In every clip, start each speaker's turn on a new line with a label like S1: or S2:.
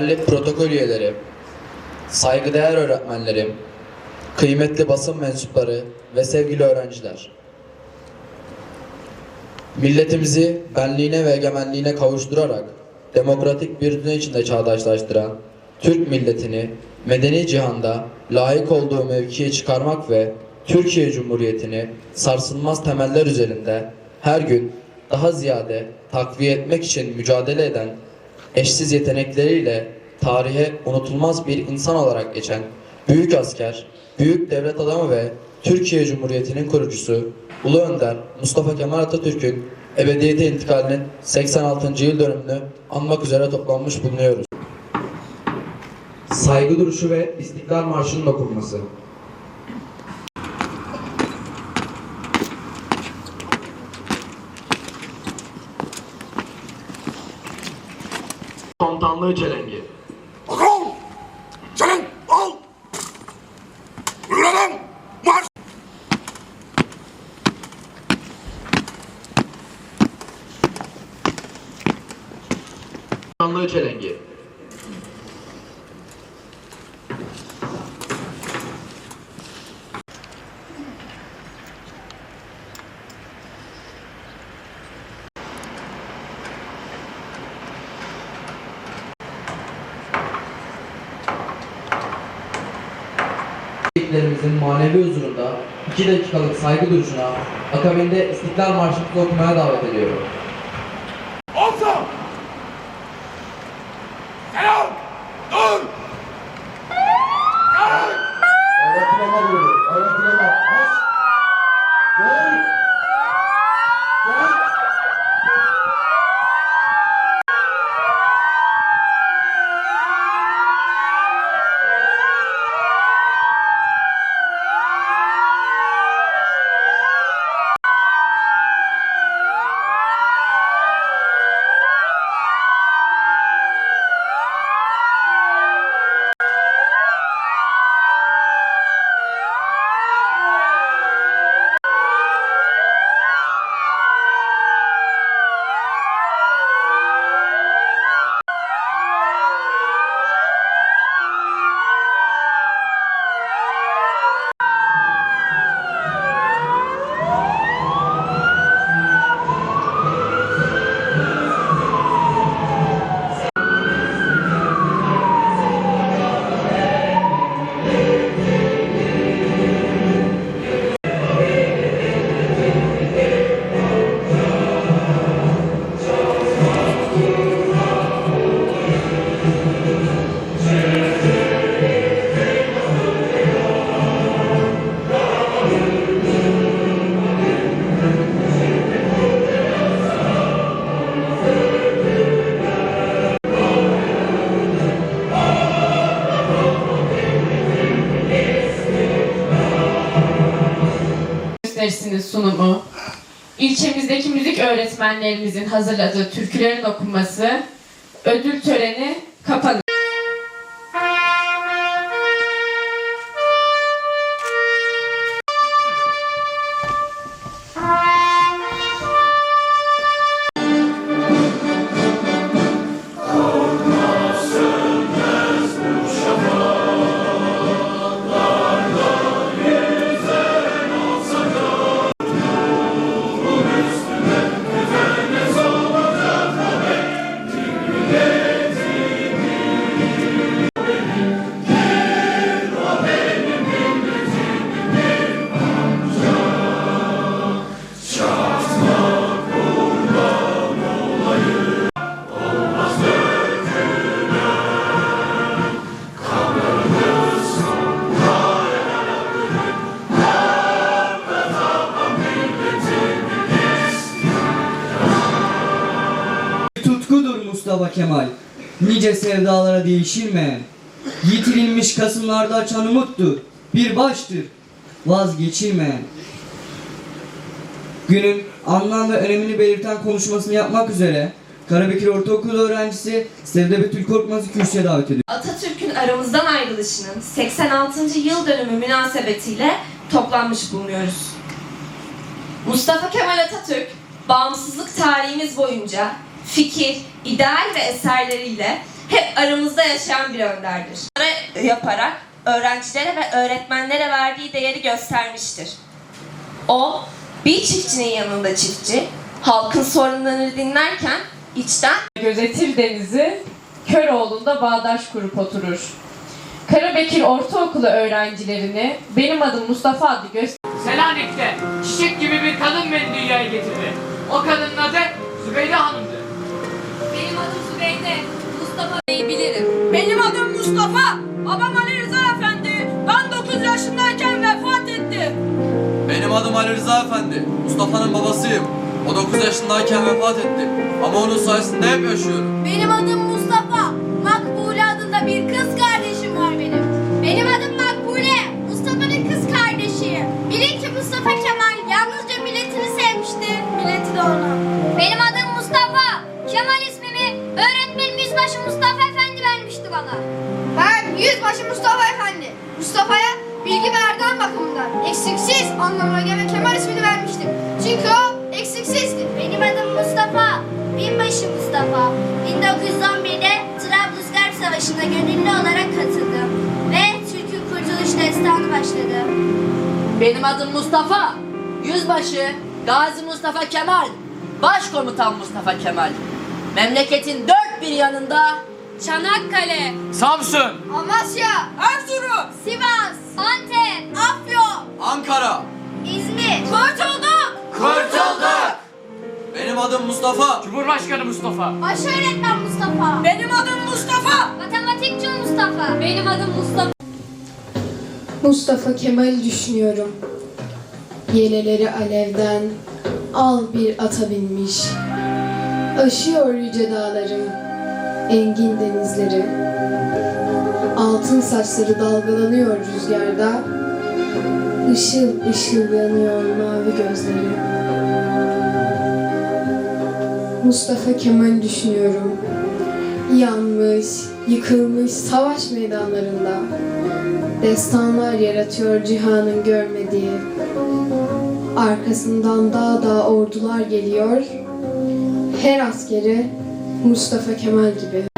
S1: değerli protokol üyeleri, saygıdeğer öğretmenlerim, kıymetli basın mensupları ve sevgili öğrenciler. Milletimizi benliğine ve egemenliğine kavuşturarak demokratik bir dünya içinde çağdaşlaştıran Türk milletini medeni cihanda layık olduğu mevkiye çıkarmak ve Türkiye Cumhuriyeti'ni sarsılmaz temeller üzerinde her gün daha ziyade takviye etmek için mücadele eden eşsiz yetenekleriyle tarihe unutulmaz bir insan olarak geçen büyük asker, büyük devlet adamı ve Türkiye Cumhuriyeti'nin kurucusu Ulu Önder Mustafa Kemal Atatürk'ün ebediyete intikalinin 86. yıl dönümünü anmak üzere toplanmış bulunuyoruz. Saygı duruşu ve İstiklal Marşı'nın okunması. Komutanlığı çelengi.
S2: Bakalım. Senin al. Buyuralım. Marş.
S1: Komutanlığı çelengi. Manevi huzurunda iki dakikalık saygı duruşuna akabinde İstiklal Marşı'nı okumaya davet ediyorum.
S3: Öğretmenlerimizin hazırladığı türkülerin okunması, ödül töreni kapanır.
S4: Nice sevdalara değişilmeyen. Yitirilmiş kasımlarda açan umuttur. Bir baştır. Vazgeçilmeyen. Günün anlam ve önemini belirten konuşmasını yapmak üzere Karabekir Ortaokulu öğrencisi Sevde Betül Korkmaz'ı kürsüye davet ediyor.
S5: Atatürk'ün aramızdan ayrılışının 86. yıl dönümü münasebetiyle toplanmış bulunuyoruz. Mustafa Kemal Atatürk, bağımsızlık tarihimiz boyunca fikir, ideal ve eserleriyle hep aramızda yaşayan bir önderdir. Bunları yaparak öğrencilere ve öğretmenlere verdiği değeri göstermiştir. O, bir çiftçinin yanında çiftçi, halkın sorunlarını dinlerken içten
S3: Gözetir denizi, Köroğlu'nda bağdaş kurup oturur. Karabekir Ortaokulu öğrencilerini benim adım Mustafa adlı göster
S6: Selanik'te çiçek gibi bir kadın beni dünyaya getirdi. O kadının adı Zübeyde Hanım'dı.
S5: Adım Zübeyde. Mustafa'yı bilirim. Benim adım Mustafa. Babam Ali Rıza Efendi. Ben 9 yaşındayken vefat etti.
S7: Benim adım Ali Rıza Efendi. Mustafa'nın babasıyım. O 9 yaşındayken vefat etti. Ama onun sayesinde hep yaşıyorum.
S8: Benim adım Mustafa. Yüzbaşı Mustafa Efendi. Mustafa'ya bilgi ve erdem bakımından eksiksiz anlamına gelen Kemal ismini vermiştim. Çünkü o eksiksizdi. Benim adım Mustafa. Binbaşı Mustafa. 1911'de Trablusgarp Savaşı'na gönüllü olarak katıldım. Ve Türk'ün kurtuluş destanı başladı.
S9: Benim adım Mustafa. Yüzbaşı Gazi Mustafa Kemal. Başkomutan Mustafa Kemal. Memleketin dört bir yanında
S8: Çanakkale,
S6: Samsun,
S8: Amasya, Erzurum, Sivas, Antep, Afyon,
S7: Ankara.
S8: İzmir, Kurtulduk,
S7: Kurtulduk! Benim adım Mustafa.
S6: Cumhurbaşkanı Mustafa.
S8: Baş öğretmen Mustafa.
S5: Benim adım Mustafa.
S8: Matematikçi Mustafa. Benim adım Mustafa.
S10: Mustafa Kemal'i düşünüyorum. Yeleleri alevden al bir ata binmiş. Aşıyor yüce dağları, engin denizleri. Altın saçları dalgalanıyor rüzgarda. Işıl ışıl yanıyor mavi gözleri. Mustafa Kemal'i düşünüyorum. Yanmış, yıkılmış savaş meydanlarında destanlar yaratıyor cihanın görmediği. Arkasından dağ dağ ordular geliyor. Her askeri Mustafa Kemal gibi.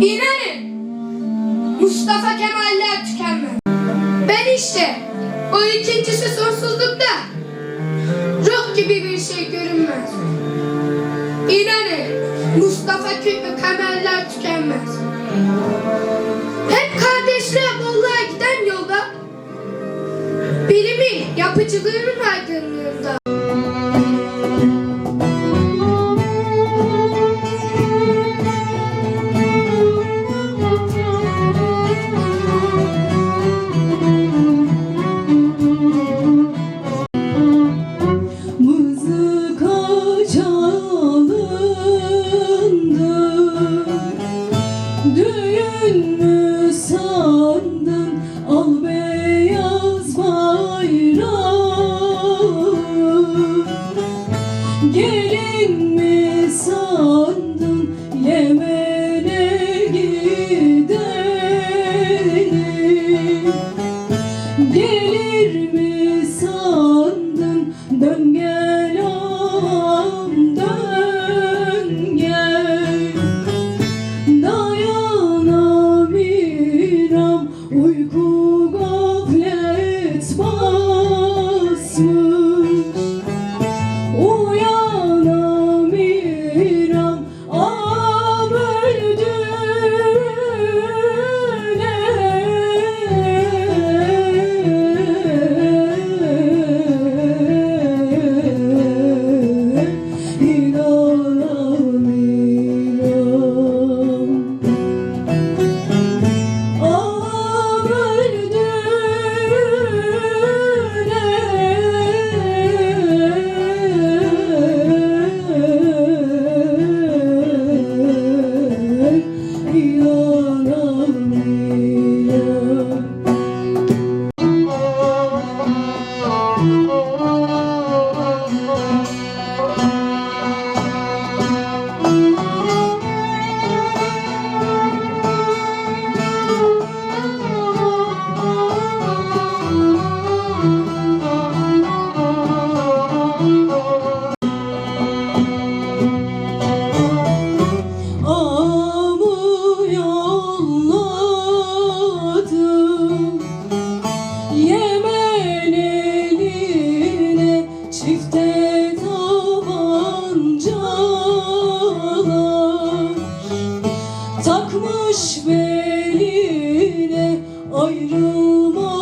S8: İnanın Mustafa Kemaller tükenmez. Ben işte O ikincisi sonsuzlukta Ruh gibi bir şey görünmez. İnanın Mustafa Kemaller tükenmez. Hep kardeşliğe bolluğa giden yolda Bilimin,
S11: Yapıcılığın aydınlığında.
S12: Boş beline
S3: ayrılma.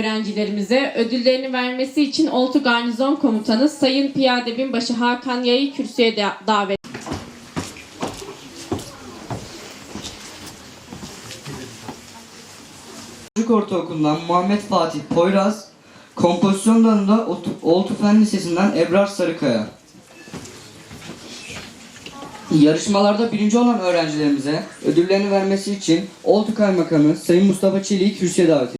S3: Öğrencilerimize ödüllerini vermesi için Oltu Garnizon Komutanı Sayın Piyade Binbaşı Hakan Yay'ı kürsüye davet
S4: Çocuk Ortaokulu'ndan Muhammed Fatih Poyraz, kompozisyon dalında Oltu Fen Lisesi'nden Ebrar Sarıkaya. Yarışmalarda birinci olan öğrencilerimize ödüllerini vermesi için Oltu Kaymakamı Sayın Mustafa Çelik'i kürsüye davet ediyoruz.